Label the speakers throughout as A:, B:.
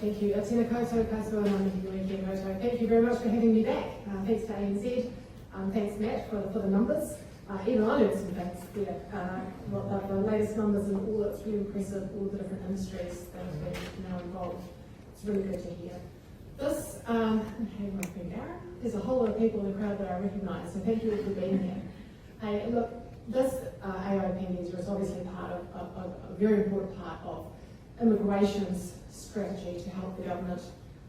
A: Thank you. Atina Koto, Kasua Namiki Koto. Thank you very much for having me back. Uh, thanks to ANZ. Um, thanks, Matt, for, for the numbers. Uh, even I learned some things there. Uh, the, the latest numbers and all, it's really impressive, all the different industries that have been now involved. It's really good to hear. This, um, there's a whole lot of people in the crowd that I recognise, so thank you all for being here. Hey, look, this uh, AIP is obviously part of, of, of a very important part of immigration's strategy to help the government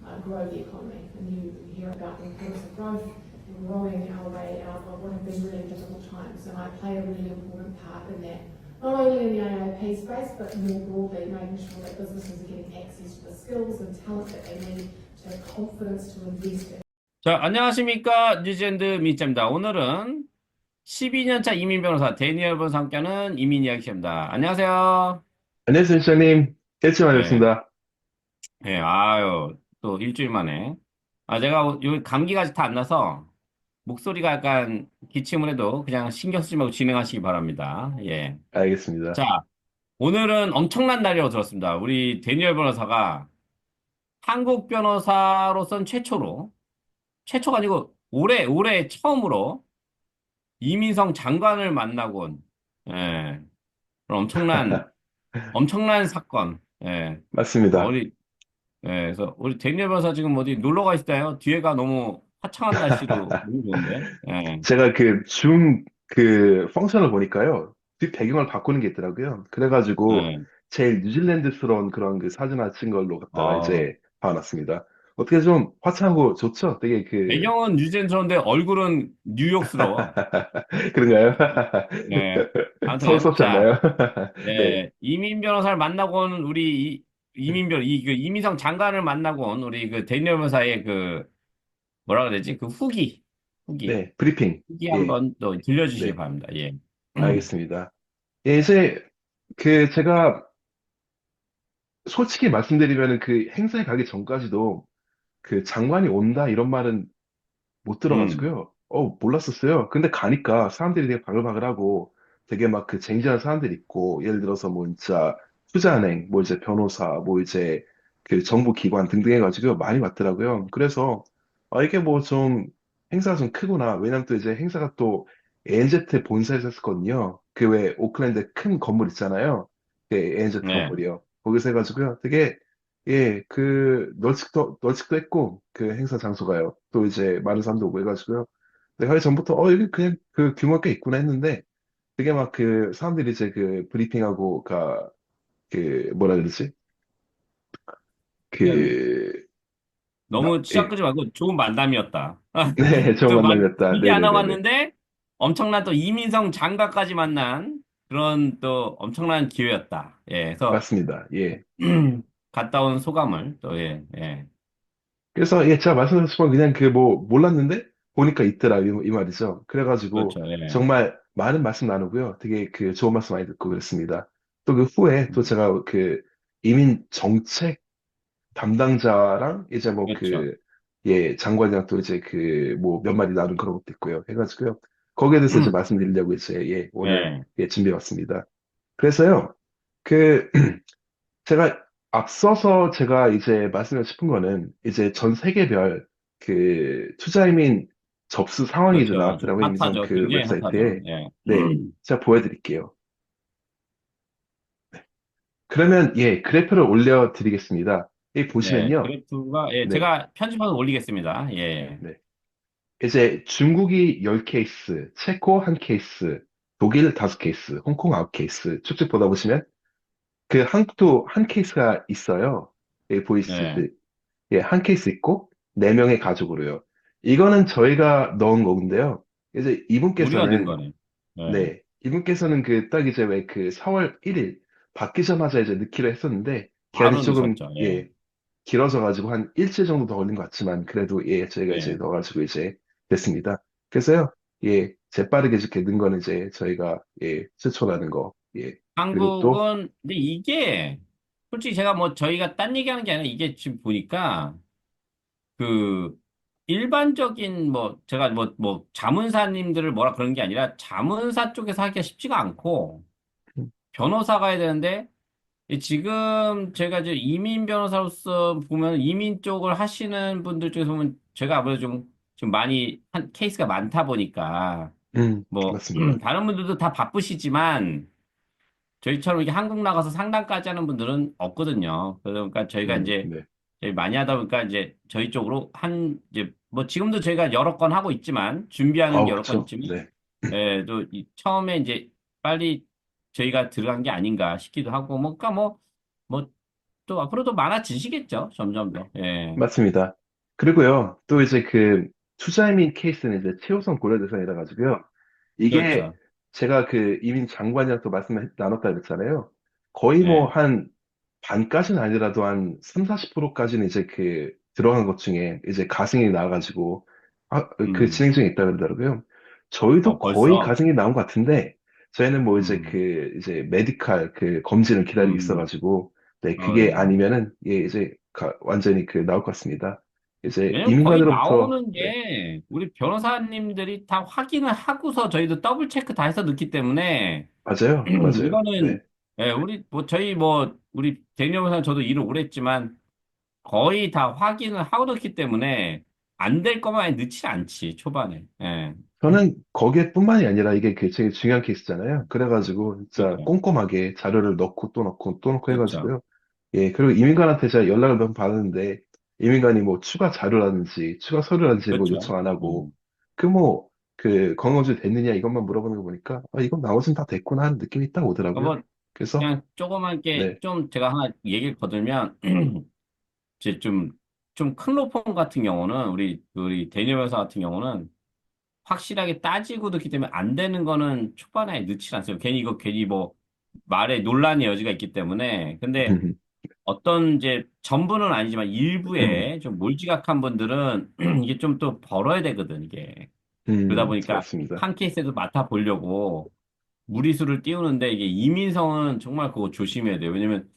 A: uh, grow the economy. And you hear about the importance of growth and growing our way out of what have been really difficult times. And I play a really important part in that, not only in the AIP space, but more broadly, making sure that businesses are getting access to the skills and talent that they need to have confidence to invest in.
B: 자, 안녕하십니까. 뉴질랜드 민자입니다. 오늘은 12년차 이민 변호사 데니얼 변호사 함께하는 이민 이야기 시간입니다. 안녕하세요.
C: 안녕하세요, 시장님. 일찍 만났습니다.
B: 예, 아유, 또 일주일 만에. 아, 제가 요 감기가 다 안 나서 목소리가 약간 기침을 해도 그냥 신경 쓰지 말고 진행하시기 바랍니다. 예.
C: 알겠습니다.
B: 자, 오늘은 엄청난 날이라고 들었습니다. 우리 데니얼 변호사가 한국 변호사로선 최초로, 최초가 아니고 올해, 올해 처음으로 이민성 장관을 만나고 온, 예, 그런 엄청난, 엄청난 사건, 예,
C: 맞습니다.
B: 우리, 예, 그래서 우리 데니얼 변호사 지금 어디 놀러 가 있어요? 뒤에가 너무 화창한 날씨로 너무 좋은데, 예,
C: 제가 그 줌 그 펑션을 보니까요. 뒷 배경을 바꾸는 게 있더라고요. 그래가지고
B: 예.
C: 제일 뉴질랜드스러운 그런 그 사진 하나 찍은 걸로 갖다가
B: 아.
C: 이제 봐놨습니다. 어떻게 좀 화창하고 좋죠? 되게 그
B: 배경은 뉴젠스러운데 얼굴은 뉴욕스러워.
C: 그런가요?
B: 네. 아무튼
C: 서울스럽지
B: 자,
C: 않나요?
B: 네.
C: 네.
B: 이민 변호사를 만나고 온 우리 이- 이민 변, 이, 그 이민성 장관을 만나고 온 우리 그 데니얼 변호사의 그 뭐라 되지? 그 후기. 후기.
C: 네, 브리핑.
B: 후기
C: 예.
B: 한번 또 들려주시기
C: 네.
B: 바랍니다. 예.
C: 알겠습니다. 예, 이제 그 제가 솔직히 말씀드리면은 그 행사에 가기 전까지도 그 장관이 온다 이런 말은 못 들어가지고요. 어, 몰랐었어요. 근데 가니까 사람들이 되게 바글바글하고 되게 막 그 쟁쟁한 사람들이 있고 예를 들어서 뭐 진짜 투자은행, 뭐 이제 변호사, 뭐 이제 그 정부 기관 등등 해가지고 많이 왔더라고요. 그래서 아, 이게 뭐 좀 행사가 좀 크구나. 왜냐면 또 이제 행사가 또 ANZ 본사에서 했었거든요. 그 왜 오클랜드 큰 건물 있잖아요. 그 ANZ
B: 네.
C: 건물이요. 거기서 해가지고요. 되게 예, 그 널찍도 널찍도 했고 그 행사 장소가요. 또 이제 많은 사람도 오고 해가지고요. 내가 하기 전부터 어 여기 그냥 그 규모가 꽤 있구나 했는데 되게 막 그 사람들이 이제 그 브리핑하고 가 그 뭐라 그러지? 그
B: 너무
C: 나-
B: 치약 끄지 말고 좋은 만남이었다.
C: 네, 좋은
B: 또 만-
C: 만남이었다.
B: 기대 안 하고
C: 네네네네.
B: 왔는데 엄청난 또 이민성 장관까지 만난 그런 또 엄청난 기회였다. 예. 그래서
C: 맞습니다. 예.
B: 갔다 온 소감을 또 예, 예.
C: 그래서 예, 제가 말씀하신 그냥 그 뭐 몰랐는데 보니까 있더라 이, 이 말이죠. 그래가지고
B: 그렇죠. 예.
C: 정말 많은 말씀 나누고요. 되게 그 좋은 말씀 많이 듣고 그랬습니다. 또 그 후에
B: 음.
C: 또 제가 그 이민 정책 담당자랑 이제 뭐
B: 그렇죠.
C: 그, 예, 장관이랑 또 이제 그 뭐 몇 마디 나눈 그런 것도 있고요. 해가지고요. 거기에 대해서 이제 말씀드리려고 이제 예, 오늘
B: 네.
C: 예, 준비해 왔습니다. 그래서요, 그, 제가 앞서서 제가 이제 말씀드리고 싶은 거는 이제 전 세계별 그 투자 이민 접수 상황이 이제
B: 그렇죠.
C: 나왔더라고요.
B: 핫하죠.
C: 그
B: 굉장히
C: 웹사이트에.
B: 예.
C: 네, 제가 보여드릴게요. 네. 그러면 예, 그래프를 올려드리겠습니다. 여기
B: 네,
C: 보시면요.
B: 그래프가 예,
C: 네.
B: 제가 편집해서 올리겠습니다. 예.
C: 이제 중국이 10케이스, 체코 1케이스, 독일 5케이스, 홍콩 9케이스 쭉쭉 보다 보시면 그 한국도 한 케이스가 있어요. 여기 보이시죠?
B: 네.
C: 예, 한 케이스 있고 네 명의 가족으로요. 이거는 저희가 넣은 건데요. 이제
B: 우리가 낸
C: 이분께서는
B: 거네. 네.
C: 네, 이분께서는 그 딱 이제 왜 그 4월 1일 바뀌자마자 이제 넣기로 했었는데
B: 바로
C: 조금
B: 넣으셨죠. 예.
C: 예, 길어져 가지고 한 일주일 정도 더 걸린 것 같지만 그래도 예, 저희가
B: 예.
C: 이제 넣어 가지고 이제 됐습니다. 그래서요. 예, 재빠르게 이렇게 넣은 거는 이제 저희가 예, 최초라는 거. 예. 그리고 또-
B: 한국은 근데 이게 솔직히 제가 뭐 저희가 딴 얘기하는 게 아니라 이게 지금 보니까 그 일반적인 뭐 제가 뭐 뭐 자문사님들을 뭐라 그런 게 아니라 자문사 쪽에서 하기가 쉽지가 않고
C: 음.
B: 변호사가 해야 되는데 이 지금 제가 이제 이민 변호사로서 보면 이민 쪽을 하시는 분들 중에서 보면 제가 아무래도 좀, 좀 많이 한 케이스가 많다 보니까
C: 음,
B: 뭐
C: 맞습니다.
B: 다른 분들도 다 바쁘시지만 저희처럼 이렇게 한국 나가서 상담까지 하는 분들은 없거든요. 그러니까 저희가
C: 음,
B: 이제
C: 네.
B: 저희 많이 하다 보니까 이제 저희 쪽으로 한 이제 뭐 지금도 저희가 여러 건 하고 있지만 준비하는
C: 아우,
B: 게 여러 건
C: 그쵸.
B: 있지만
C: 네.
B: 예, 또 이- 처음에 이제 빨리 저희가 들어간 게 아닌가 싶기도 하고 뭐 그러니까 뭐 뭐 또 앞으로도 많아지시겠죠. 점점 더. 예.
C: 맞습니다. 그리고요, 또 이제 그 투자이민 케이스는 이제 최우선 고려 대상이라 가지고요. 이게
B: 그렇죠.
C: 제가 그 이민 장관이랑 또 말씀을 나눴다 그랬잖아요. 거의 뭐
B: 네.
C: 한 반까지는 아니라도 한 3, 40%까지는 이제 그 들어간 것 중에 이제 가승이 나와가지고 아, 그
B: 음.
C: 진행 중에 있다 그러더라고요. 저희도
B: 어,
C: 거의
B: 벌써.
C: 가승이 나온 것 같은데 저희는 뭐 이제
B: 음.
C: 그 이제 메디칼 그 검진을 기다리고
B: 음.
C: 있어가지고 네,
B: 어,
C: 그게
B: 예.
C: 아니면은 예, 이제 가- 완전히 그 나올 것 같습니다. 이제
B: 왜냐면 거의
C: 이민관으로부터
B: 나오는 게 우리 변호사님들이 다 확인을 하고서 저희도 더블 체크 다 해서 넣기 때문에
C: 맞아요, 맞아요.
B: 이거는
C: 네,
B: 예, 우리 뭐 저희 뭐 우리 대니어 변호사 저도 일을 오래 했지만 거의 다 확인을 하고 넣기 때문에 안 될 것만 넣지 않지 초반에. 예.
C: 저는 거기에뿐만이 아니라 이게 그 되게 중요한 케이스잖아요. 그래가지고 진짜
B: 그렇죠.
C: 꼼꼼하게 자료를 넣고 또 넣고 또 넣고
B: 그렇죠.
C: 해가지고요. 예, 그리고 이민관한테 제가 연락을 몇 번 받았는데 이민관이 뭐 추가 자료라든지 추가 서류라든지 뭐
B: 그렇죠.
C: 요청 안 하고
B: 음.
C: 그 뭐 그 건강검진 됐느냐 이것만 물어보는 거 보니까 아 이건 나머지는 다 됐구나 하는 느낌이 딱 오더라고요.
B: 뭐
C: 그래서
B: 그냥 조그맣게
C: 네,
B: 좀 제가 하나 얘기를 거들면 이제 좀 좀 큰 로펌 같은 경우는 우리 우리 대니어 변호사 같은 경우는 확실하게 따지고 넣기 때문에 안 되는 거는 초반에 넣지 않어요. 괜히 이거 괜히 뭐 말에 논란의 여지가 있기 때문에. 근데 어떤 이제 전부는 아니지만 일부에 좀 몰지각한 분들은 이게 좀 또 벌어야 되거든, 이게. 그러다
C: 음,
B: 보니까
C: 맞습니다.
B: 한 케이스에도 맡아보려고 무리수를 띄우는데 이게 이민성은 정말 그거 조심해야 돼요. 왜냐면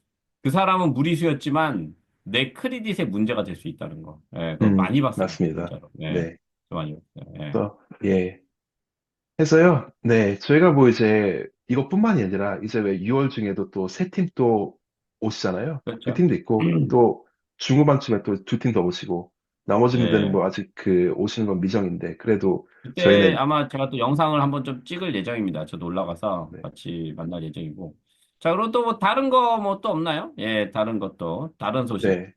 B: 그 사람은 무리수였지만 내 크레딧에 문제가 될 수 있다는 거. 예, 그거
C: 음,
B: 많이 봤어요,
C: 맞습니다.
B: 진짜로. 예,
C: 네.
B: 좀 많이 봤어요. 예.
C: 그래서 예. 해서요. 네, 저희가 뭐 이제 이것뿐만이 아니라 이제 왜 6월 중에도 또새팀또 오시잖아요. 그
B: 그렇죠.
C: 팀도 있고 또 중후반쯤에 또 두 팀 더 오시고 나머지 분들은
B: 예.
C: 뭐 아직 그 오시는 건 미정인데 그래도
B: 그때
C: 저희는
B: 아마 제가 또 영상을 한번 좀 찍을 예정입니다. 저도 올라가서
C: 네.
B: 같이 만날 예정이고. 자, 그리고 또뭐 다른 거 뭐 또 없나요? 예, 다른 것도 다른 소식.
C: 네.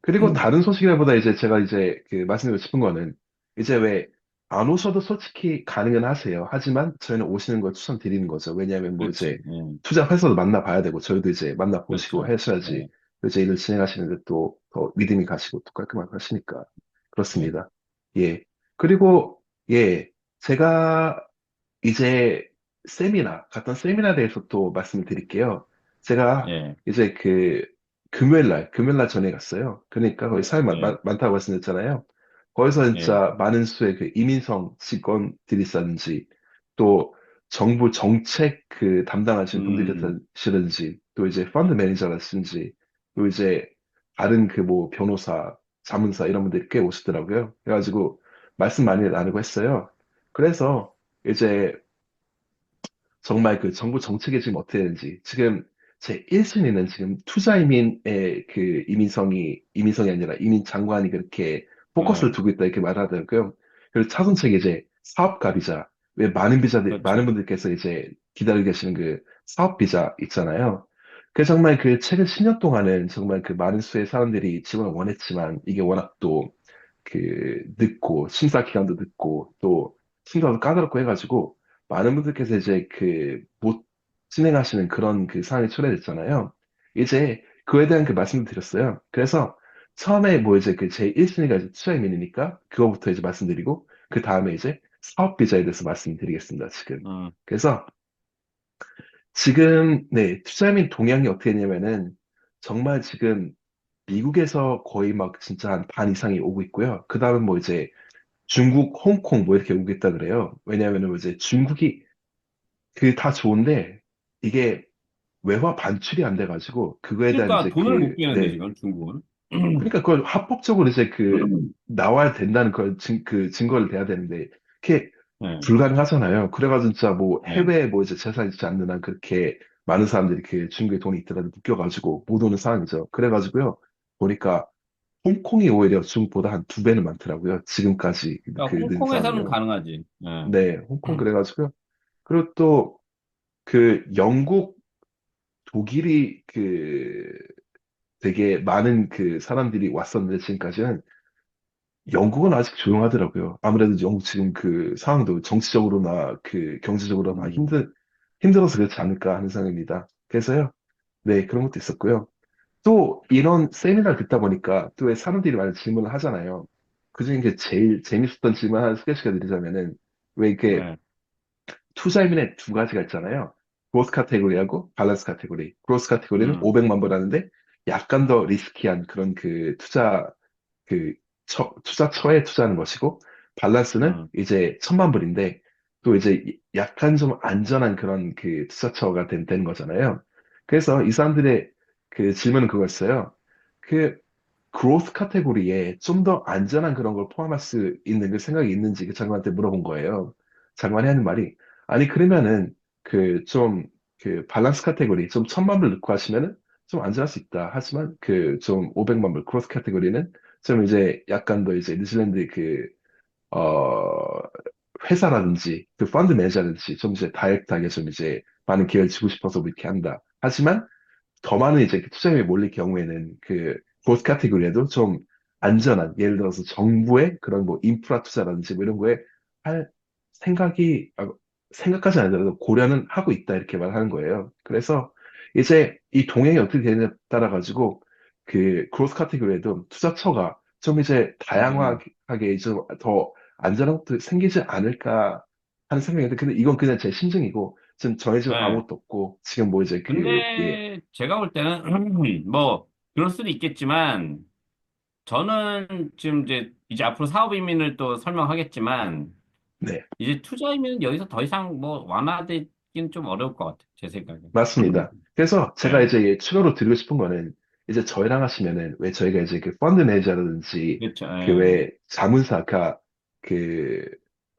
C: 그리고 다른 소식이라보다 이제 제가 이제 그 말씀드리고 싶은 거는 이제 왜 안 오셔도 솔직히 가능은 하세요. 하지만 저희는 오시는 걸 추천드리는 거죠. 왜냐하면 뭐 이제
B: 그렇지. 예,
C: 투자 회사도 만나봐야 되고 저희도 이제 만나보시고
B: 그렇죠.
C: 하셔야지
B: 예,
C: 이제 일을 진행하시는데 또 더 믿음이 가시고 또 깔끔하게 하시니까
B: 예,
C: 그렇습니다. 예. 그리고 예, 제가 이제 세미나 갔던 세미나에 대해서 또 말씀을 드릴게요. 제가
B: 예,
C: 이제 그 금요일 날 금요일 날 전에 갔어요. 그러니까 거기 사람이 많-
B: 예,
C: 많- 많다고 말씀드렸잖아요. 거기서
B: 예,
C: 진짜 많은 수의 그 이민성 직원들이 있었는지 또 정부 정책 그 담당하시는 분들이
B: 음,
C: 계시든지 또 이제 펀드 매니저라든지 또 이제 다른 그 뭐 변호사, 자문사 이런 분들이 꽤 오시더라고요. 그래가지고 말씀 많이 나누고 했어요. 그래서 이제 정말 그 정부 정책이 지금 어떻게 되는지 지금 제 1순위는 지금 투자 이민의 그 이민성이 이민성이 아니라 이민 장관이 그렇게 포커스를
B: 어,
C: 두고 있다 이렇게 말하더라고요. 그리고 차선책이 이제 사업가 비자 왜 많은 비자들
B: 그렇죠.
C: 많은 분들께서 이제 기다리고 계시는 그 사업 비자 있잖아요. 그 정말 그 최근 10년 동안은 정말 그 많은 수의 사람들이 지원을 원했지만 이게 워낙 또 그 늦고 심사 기간도 늦고 또 심사도 까다롭고 해가지고 많은 분들께서 이제 그 못 진행하시는 그런 그 상황이 초래됐잖아요. 이제 그거에 대한 그 말씀을 드렸어요. 그래서 처음에 뭐 이제 그 제 1순위가 이제 투자이민이니까 그거부터 이제 말씀드리고 그 다음에 이제 사업 비자에 대해서 말씀드리겠습니다. 지금.
B: 음,
C: 그래서 지금 네 투자이민 동향이 어떻게 되냐면은 정말 지금 미국에서 거의 막 진짜 한 반 이상이 오고 있고요. 그 다음은 뭐 이제 중국, 홍콩 뭐 이렇게 오겠다 그래요. 왜냐하면은 뭐 이제 중국이 그 다 좋은데 이게 외화 반출이 안 돼가지고 그거에 대한
B: 그러니까
C: 이제
B: 돈을 못
C: 그,
B: 깨는데
C: 네.
B: 지금 중국은.
C: 그러니까 그걸 합법적으로 이제 그 나와야 된다는 그, 증, 그 증거를 대야 되는데 그게
B: 네,
C: 불가능하잖아요. 그래가지고 진짜 뭐
B: 네,
C: 해외에 뭐 이제 재산이 있지 않는 한 그렇게 많은 사람들이 그 중국에 돈이 있더라도 묶여가지고 못 오는 상황이죠. 그래가지고요, 보니까 홍콩이 오히려 중국보다 한 두 배는 많더라고요. 지금까지
B: 그러니까
C: 그는
B: 홍콩에서는. 가능하지. 예.
C: 네, 홍콩 그래가지고요. 그리고 또 그 영국, 독일이 그 되게 많은 그 사람들이 왔었는데 지금까지는 영국은 아직 조용하더라고요. 아무래도 영국 지금 그 상황도 정치적으로나 그 경제적으로나
B: 음.
C: 힘들, 힘들어서 그렇지 않을까 하는 생각입니다. 그래서요, 네, 그런 것도 있었고요. 또 이런 세미나를 듣다 보니까 또 왜 사람들이 많은 질문을 하잖아요. 그중에 이제 제일 재밌었던 질문 하나 소개시켜 드리자면은 왜 이렇게
B: 네.
C: 투자이민의 두 가지가 있잖아요. 그로스 카테고리하고 밸런스 카테고리. 그로스 카테고리는
B: 음.
C: 500만 불 하는데 약간 더 리스키한 그런 그 투자 그 처, 투자처에 투자하는 것이고 밸런스는
B: 음.
C: 이제 천만 불인데 또 이제 약간 좀 안전한 그런 그 투자처가 된, 되는 거잖아요. 그래서 이 사람들의 그 질문은 그거였어요. 그 그로스 카테고리에 좀 더 안전한 그런 걸 포함할 수 있는 그 생각이 있는지 그 장관한테 물어본 거예요. 장관이 하는 말이 아니 그러면은 그 좀그 밸런스 카테고리 좀 천만 불 넣고 하시면은 좀 안전할 수 있다. 하지만 그 좀 500만 불 크로스 카테고리는 좀 이제 약간 더 이제 뉴질랜드 그 어, 회사라든지 그 펀드 매니저라든지 좀 이제 다이렉트하게 좀 이제 많은 기회를 주고 싶어서 뭐 이렇게 한다. 하지만 더 많은 이제 그 투자금이 몰릴 경우에는 그 보스 카테고리에도 좀 안전한 예를 들어서 정부의 그런 뭐 인프라 투자라든지 뭐 이런 거에 할 생각이 아, 생각까지 아니더라도 고려는 하고 있다 이렇게 말하는 거예요. 그래서 이제 이 동행이 어떻게 되느냐에 따라 가지고 그 크로스 카테고리에도 투자처가 좀 이제 다양하게 좀더 안전한 것도 생기지 않을까 하는 생각인데 근데 이건 그냥 제 심증이고 지금 정해진
B: 네.
C: 아무것도 없고 지금 뭐 이제 그 예,
B: 근데 제가 볼 때는 뭐 그럴 수도 있겠지만 저는 지금 이제 이제 앞으로 사업 이민을 또 설명하겠지만
C: 네.
B: 이제 투자 이민은 여기서 더 이상 뭐 완화되긴 좀 어려울 것 같아요. 제 생각에.
C: 맞습니다. 그래서 제가
B: 네.
C: 이제 추가로 드리고 싶은 거는 이제 저희랑 하시면은 왜 저희가 이제 그 펀드 매니저라든지
B: 그렇죠.
C: 그
B: 예.
C: 왜 자문사가 그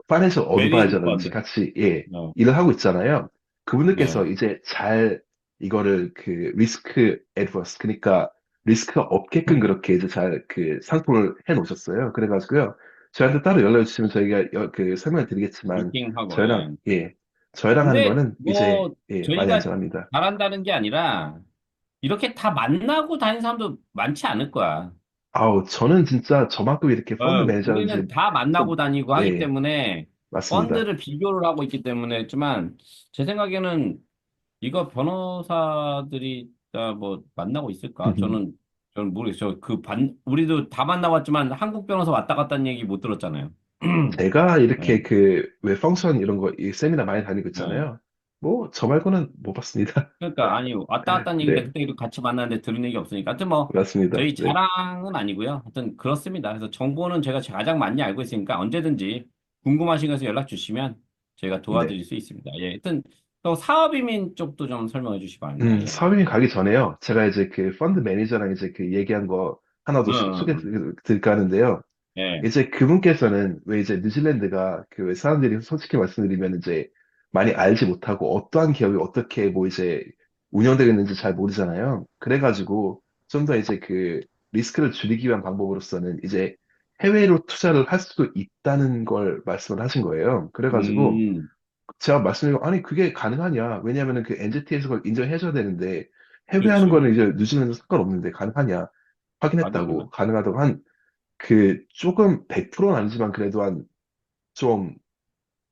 C: 파이낸셜 어드바이저라든지
B: 펀드.
C: 같이 예
B: 어.
C: 일을 하고 있잖아요. 그분들께서
B: 네.
C: 이제 잘 이거를 그 리스크 애드버스 그러니까 리스크가 없게끔 그렇게 이제 잘 그 상품을 해 놓으셨어요. 그래가지고요. 저희한테 따로 연락을 주시면 저희가 여- 그 설명을 드리겠지만
B: 미팅하고.
C: 저희랑
B: 예.
C: 예 저희랑 하는
B: 근데
C: 거는
B: 뭐
C: 이제 예 많이
B: 저희가
C: 안전합니다.
B: 잘한다는 게 아니라 이렇게 다 만나고 다니는 사람도 많지 않을 거야.
C: 아우 저는 진짜 저만큼 이렇게 펀드
B: 어, 우리는
C: 매니저라든지
B: 다 만나고 다니고 하기
C: 예
B: 때문에
C: 맞습니다.
B: 펀드를 비교를 하고 있기 때문에 했지만 제 생각에는 이거 변호사들이 다 뭐 만나고 있을까? 저는 저는 모르겠어요. 그 반, 우리도 다 만나봤지만 한국 변호사 왔다 갔다 하는 얘기 못 들었잖아요.
C: 제가 이렇게
B: 네.
C: 그 왜 펑션 이런 거 이 세미나 많이 다니고
B: 네.
C: 있잖아요. 뭐 저 말고는 못 봤습니다.
B: 그러니까 아니 왔다 갔다 하는 얘기인데
C: 네
B: 그때 이렇게 같이 만났는데 들은 얘기 없으니까 하여튼 뭐
C: 맞습니다.
B: 저희
C: 네
B: 자랑은 아니고요. 하여튼 그렇습니다. 그래서 정보는 제가 가장 많이 알고 있으니까 언제든지 궁금하신 것에 연락 주시면 저희가
C: 네.
B: 도와드릴 수 있습니다. 예, 하여튼 또 사업이민 쪽도 좀 설명해 주시기 바랍니다.
C: 음,
B: 예.
C: 사업인 가기 전에요. 제가 이제 그 펀드 매니저랑 이제 그 얘기한 거 하나 더 소-
B: 음,
C: 소개
B: 음,
C: 드릴까 하는데요.
B: 예,
C: 이제 그분께서는 왜 이제 뉴질랜드가 그 왜 사람들이 솔직히 말씀드리면 이제 많이 알지 못하고 어떠한 기업이 어떻게 뭐 이제 운영되겠는지 잘 모르잖아요. 그래가지고 좀 더 이제 그 리스크를 줄이기 위한 방법으로서는 이제 해외로 투자를 할 수도 있다는 걸 말씀을 하신 거예요. 그래가지고
B: 음,
C: 제가 말씀드리고 아니 그게 가능하냐? 왜냐하면은 그 NZT에서 그걸 인정해줘야 되는데 해외 하는
B: 그렇지.
C: 거는 이제 뉴질랜드 상관없는데 가능하냐? 확인했다고. 가능하다고 한 그 조금 100%는 아니지만 그래도 한 좀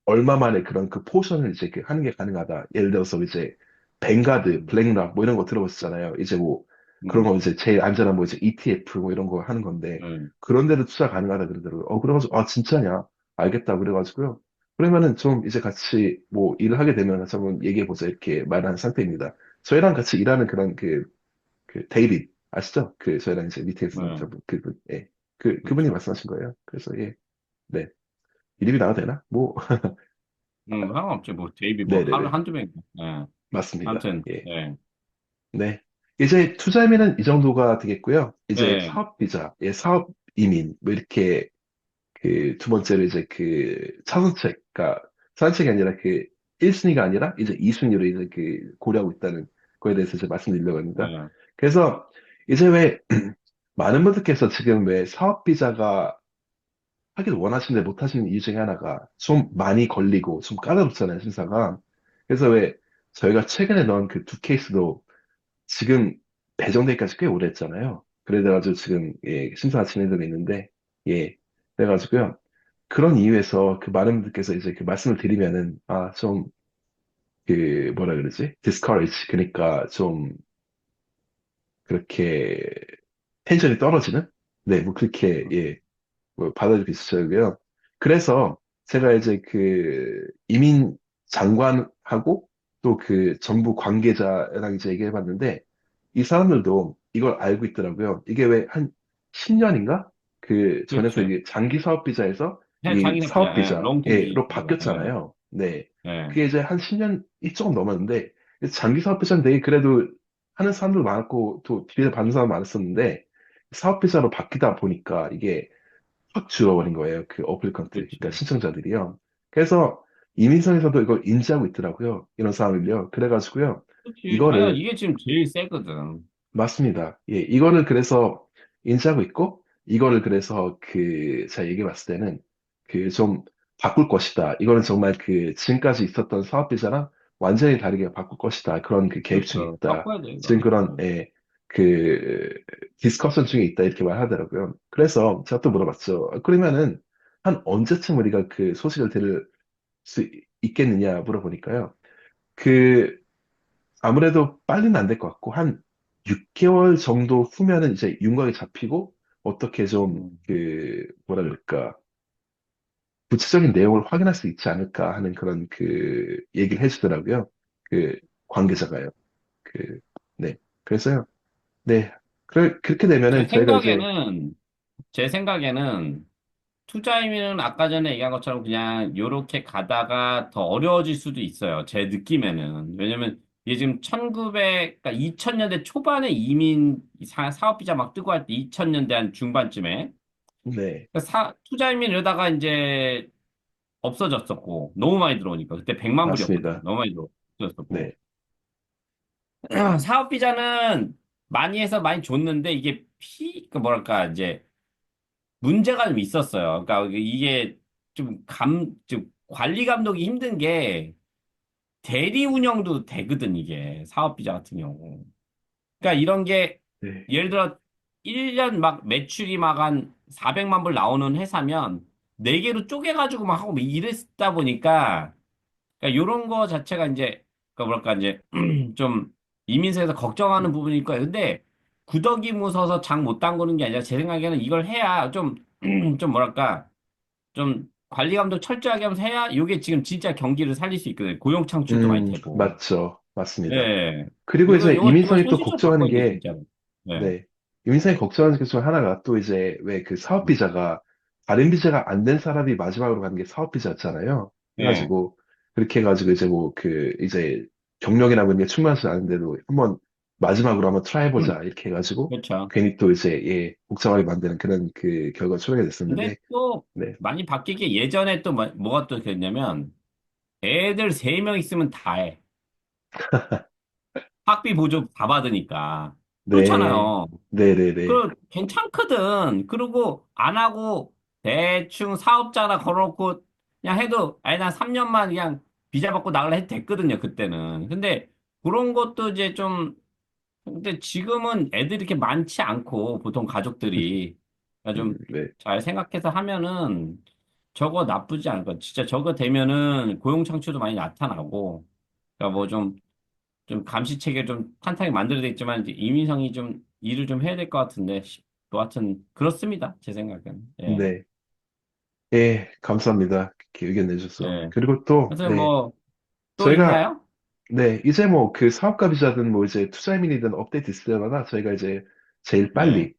C: 얼마 만에 그런 그 포션을 이제 그 하는 게 가능하다. 예를 들어서 이제 뱅가드,
B: 음,
C: 블랙락 뭐 이런 거 들어보셨잖아요. 이제 뭐 그런
B: 음,
C: 거 이제 제일 안전한 뭐 이제 ETF 뭐 이런 거 하는 건데
B: 음,
C: 그런 데도 투자 가능하다 그러더라고요. 어 그래가지고 아 진짜냐? 알겠다 그래가지고요. 그러면은 좀 이제 같이 뭐 일을 하게 되면 같이 한번 얘기해 보자 이렇게 말하는 상태입니다. 저희랑 같이 일하는 그런 그 그 데이빗 아시죠? 그 저희랑 이제 밑에 있는
B: 음,
C: 저분 그분 예. 그 그분이
B: 그렇죠.
C: 말씀하신 거예요. 그래서 예. 네. 이름이 나와도 되나? 뭐
B: 음, 상관없지. 뭐, 데이비 뭐,
C: 네네네.
B: 한두 명. 예.
C: 맞습니다.
B: 아무튼,
C: 예.
B: 예.
C: 네. 이제 투자이민은 이 정도가 되겠고요. 이제
B: 예.
C: 사업 비자, 예, 사업 이민, 뭐 이렇게 그 두 번째로 이제 그 차선책, 그러니까 차선책이 아니라 그 1순위가 아니라 이제 2순위로 이제 그 고려하고 있다는 거에 대해서 이제 말씀드리려고 합니다.
B: 네.
C: 그래서 이제 왜 많은 분들께서 지금 왜 사업 비자가 하길 원하시는데 못 하시는 이유 중에 하나가 좀 많이 걸리고 좀 까다롭잖아요, 심사가. 그래서 왜 저희가 최근에 넣은 그 두 케이스도 지금 배정되기까지 꽤 오래 했잖아요. 그래가지고 지금 예, 심사가 진행되고 있는데 예, 그래가지고요. 그런 이유에서 그 많은 분들께서 이제 그 말씀을 드리면은 아, 좀 그 뭐라 그러지? discourage 그러니까 좀 그렇게 텐션이 떨어지는? 네, 뭐 그렇게 예, 뭐 받아들일 수 있어요고요. 그래서 제가 이제 그 이민 장관하고 또 그 정부 관계자랑 이제 얘기해 봤는데 이 사람들도 이걸 알고 있더라고요. 이게 왜 한 10년인가? 그 전에서
B: 그렇죠.
C: 이게 장기 사업 비자에서
B: 네,
C: 이
B: 장기
C: 사업
B: 사업 비자, 예,
C: 비자로. 바뀌었잖아요. 네.
B: 네.
C: 그게 이제 한 10년이 조금 넘었는데 장기 사업 비자는 되게 그래도 하는 사람도 많았고 또 비자 받는 사람 많았었는데 사업 비자로 바뀌다 보니까 이게 확 줄어버린 거예요. 그 어플리컨트,
B: 그렇죠.
C: 그러니까 신청자들이요. 그래서 이민성에서도 이걸 인지하고 있더라고요. 이런 상황을요. 그래가지고요. 이거를-
B: 아니, 이게 지금 제일 세거든.
C: 맞습니다. 예, 이거를 그래서 인지하고 있고, 이거를 그래서 그, 제가 얘기해 봤을 때는 그 좀 바꿀 것이다. 이거는 정말 그 지금까지 있었던 사업 비자랑 완전히 다르게 바꿀 것이다. 그런 그 계획 중에
B: 그렇죠.
C: 있다.
B: 바꿔야 돼, 이거.
C: 지금 그런, 예, 그, 디스커션 중에 있다. 이렇게 말하더라고요. 그래서 제가 또 물어봤죠. 그러면은 한 언제쯤 우리가 그 소식을 들을 수 있겠느냐 물어보니까요. 그, 아무래도 빨리는 안 될 것 같고, 한 6개월 정도 후면은 이제 윤곽이 잡히고, 어떻게 좀,
B: 음.
C: 그, 뭐라 그럴까, 구체적인 내용을 확인할 수 있지 않을까 하는 그런 그, 얘기를 해주더라고요. 그, 관계자가요. 그, 네. 그래서요. 네. 그래, 그렇게 되면은
B: 제
C: 저희가 이제,
B: 생각에는, 제 생각에는, 투자이민은 아까 전에 얘기한 것처럼 그냥 요렇게 가다가 더 어려워질 수도 있어요. 제 느낌에는. 왜냐면 이게 지금 1900, 그러니까 2000년대 초반에 이민 사, 사업 비자 막 뜨고 할 때 2000년대 한 중반쯤에
C: 네.
B: 그러니까 사, 투자 이민 이러다가 이제 없어졌었고 너무 많이 들어오니까 그때 100만 불이었거든.
C: 맞습니다.
B: 너무 많이 들어왔었고.
C: 네.
B: 사업 비자는 많이 해서 많이 줬는데 이게 피, 그 뭐랄까 이제 문제가 좀 있었어요. 그러니까 이게 좀 감, 좀 관리 감독이 힘든 게 대리 운영도 되거든, 이게. 사업 비자 같은 경우. 그러니까 이런 게
C: 네.
B: 예를 들어 1년 막 매출이 막 한 400만 불 나오는 회사면 4개로 쪼개가지고 막 하고 막 이랬다 보니까 그러니까 이런 거 자체가 이제 그러니까 뭐랄까 이제 좀 이민세에서 걱정하는 부분일 거예요. 근데 구더기 무서워서 장 못 담그는 게 아니라 제 생각에는 이걸 해야 좀, 좀 뭐랄까, 좀 관리 감독 철저하게 하면서 해야 이게 지금 진짜 경기를 살릴 수 있거든요. 고용 창출도 많이
C: 음,
B: 되고.
C: 맞죠. 맞습니다.
B: 네.
C: 그리고 이제
B: 이거- 이거-
C: 이민성이 또
B: 현실적으로
C: 걱정하는
B: 돼,
C: 게,
B: 진짜로. 네.
C: 네. 이민성이 걱정하는 것 중에 하나가 또 이제 왜 그 사업 비자가 다른 비자가 안 된 사람이 마지막으로 가는 게 사업 비자였잖아요.
B: 네.
C: 해가지고 그렇게 해가지고 이제 뭐 그 이제 경력이나 그런 게 충분하지 않은데도 한번 마지막으로 한번 트라이 해보자 이렇게 해가지고
B: 그렇죠.
C: 괜히 또 이제 예 복잡하게 만드는 그런 그 결과가 초래가 됐었는데
B: 근데 또
C: 네.
B: 많이 바뀐 게 예전에 또 뭐- 뭐가 또 그랬냐면 애들 세 명 있으면 다 해. 학비 보조 다 받으니까.
C: 네.
B: 그렇잖아요.
C: 네 네 네
B: 그 괜찮거든. 그리고 안 하고 대충 사업자나 걸어놓고 그냥 해도 아니 난 3년만 그냥 비자 받고 나갈래 해도 됐거든요. 그때는. 근데 그런 것도 이제 좀 근데 지금은 애들이 이렇게 많지 않고 보통 가족들이 그러니까
C: 음,
B: 좀
C: 네.
B: 잘 생각해서 하면은 저거 나쁘지 않을 것 같아. 진짜 저거 되면은 고용 창출도 많이 나타나고 그러니까 뭐 좀 좀 감시 체계 좀 탄탄하게 만들어야 되겠지만 이제 이민성이 좀 일을 좀 해야 될 것 같은데 또 하여튼 그렇습니다. 제 생각에는. 예.
C: 네. 예, 감사합니다. 이렇게 의견 내주셔서.
B: 네.
C: 그리고 또,
B: 그래서
C: 네,
B: 뭐 또
C: 저희가-
B: 있나요?
C: 네, 이제 뭐 그 사업가 비자든 뭐 이제 투자민이든 업데이트 있을 때마다 저희가 이제 제일 빨리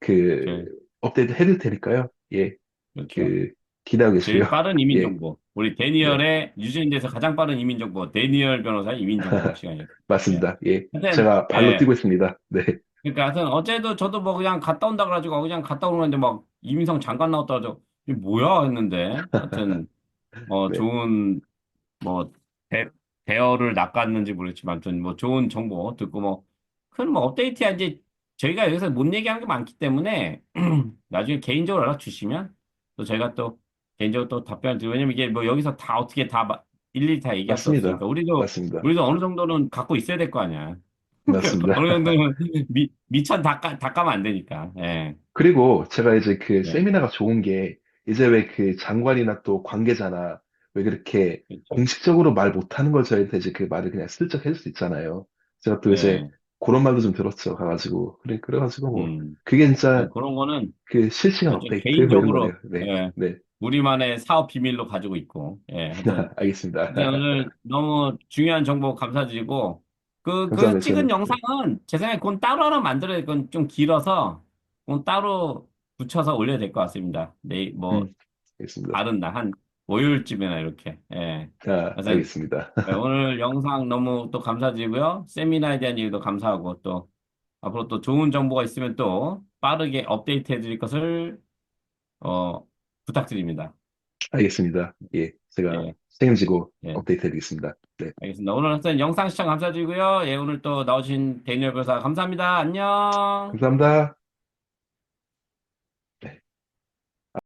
C: 그
B: 네.
C: 업데이트 해드릴 테니까요. 예,
B: 그렇죠.
C: 그 기대하고
B: 제일
C: 계시고요.
B: 빠른 이민
C: 예.
B: 정보. 우리 데니얼의 뉴질랜드에서 가장 빠른 이민 정보. 데니얼 변호사의 이민 정보 시간이에요.
C: 맞습니다. 예,
B: 하여튼,
C: 제가 발로
B: 예.
C: 뛰고 있습니다. 네,
B: 그러니까 하여튼 어제도 저도 뭐 그냥 갔다 온다 그래가지고 그냥 갔다 오는데 막 이민성 장관 나왔다 그래서 이게 뭐야 했는데 하여튼 어
C: 네.
B: 좋은 뭐 대, 대어를 낚았는지 모르겠지만, 아무튼 뭐 좋은 정보 듣고 뭐, 큰 뭐 업데이트야 이제 저희가 여기서 못 얘기한 게 많기 때문에, 나중에 개인적으로 연락 주시면, 또 저희가 또 개인적으로 또 답변을 드리고, 왜냐면 이게 뭐 여기서 다 어떻게 다 마- 일일이 다 얘기할 수
C: 맞습니다.
B: 없으니까, 우리도,
C: 맞습니다.
B: 우리도 어느 정도는 갖고 있어야 될 거 아니야.
C: 맞습니다.
B: 어느 정도는 미, 미천 다, 까, 다 까면 안 되니까. 예.
C: 그리고 제가 이제 그
B: 네.
C: 세미나가 좋은 게 이제 왜 그 장관이나 또 관계자나 왜 그렇게
B: 그렇죠.
C: 공식적으로 말 못하는 걸 저희한테 이제 그 말을 그냥 슬쩍 해줄 수 있잖아요. 제가 또 이제
B: 네.
C: 그런 말도 좀 들었죠. 가가지고 그래 그래가지고 뭐
B: 음.
C: 그게 진짜
B: 그런 거는
C: 그 실시간 업데이트 뭐 이런
B: 개인적으로,
C: 거네요. 네,
B: 예,
C: 네,
B: 우리만의 사업 비밀로 가지고 있고, 예, 하여튼,
C: 알겠습니다.
B: 오늘 너무 중요한 정보 감사드리고, 그, 그
C: 감사합니다.
B: 찍은. 영상은 제 생각에 그건 따로 하나 만들어야 될건좀 길어서, 그건 따로 붙여서 올려야 될 것 같습니다. 내, 뭐,
C: 음, 알겠습니다.
B: 다른 날, 한 월요일쯤이나 이렇게, 예.
C: 아,
B: 그래서-
C: 알겠습니다.
B: 네, 오늘 영상 너무 또 감사드리고요. 세미나에 대한 얘기도 감사하고 또 앞으로 또 좋은 정보가 있으면 또 빠르게 업데이트 해드릴 것을 어, 부탁드립니다.
C: 알겠습니다. 예, 제가
B: 예,
C: 책임지고
B: 예.
C: 업데이트 해드리겠습니다. 네,
B: 알겠습니다. 오늘 하여튼 영상 시청 감사드리고요. 예, 오늘 또 나오신 데니얼 변호사 감사합니다. 안녕.
C: 감사합니다.